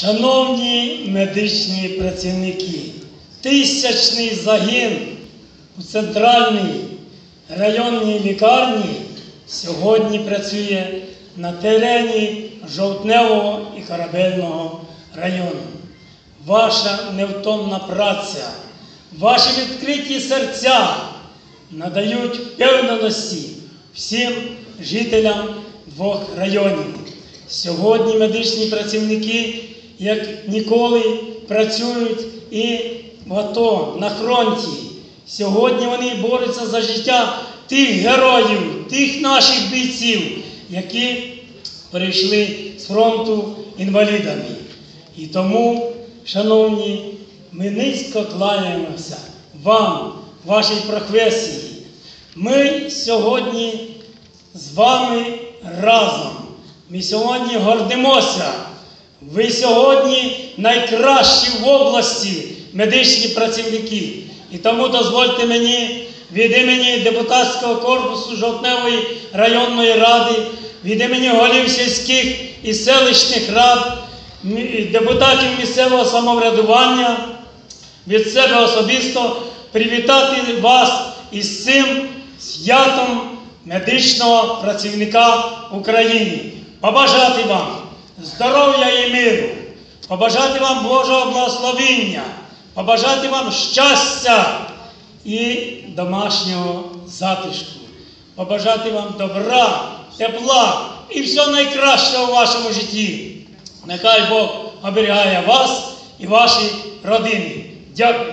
Шановні медичні працівники, тисячний загін у центральній районній лікарні сьогодні працює на терені Жовтневого і Корабельного району. Ваша невтомна праця, ваші відкриті серця надають впевненості всім жителям двох районів. Сьогодні медичні працівники, як ніколи, працюють і в АТО на фронті. Сьогодні вони борються за життя тих героїв, тих наших бійців, які прийшли з фронту інвалідами. І тому, шановні, ми низько кланяємося вам, вашій професії. Ми сьогодні з вами разом. Ми сьогодні гордимося. Ви сьогодні найкращі в області медичні працівники. І тому дозвольте мені від імені депутатського корпусу Жовтневої районної ради, від імені голів сільських і селищних рад, депутатів місцевого самоврядування від себе особисто привітати вас із цим святом медичного працівника України. Побажати вам здоров'я і миру, побажати вам Божого благословіння, побажати вам щастя і домашнього затишку, побажати вам добра, тепла і всього найкращого у вашому житті. Нехай Бог оберігає вас і ваші родини. Дякую.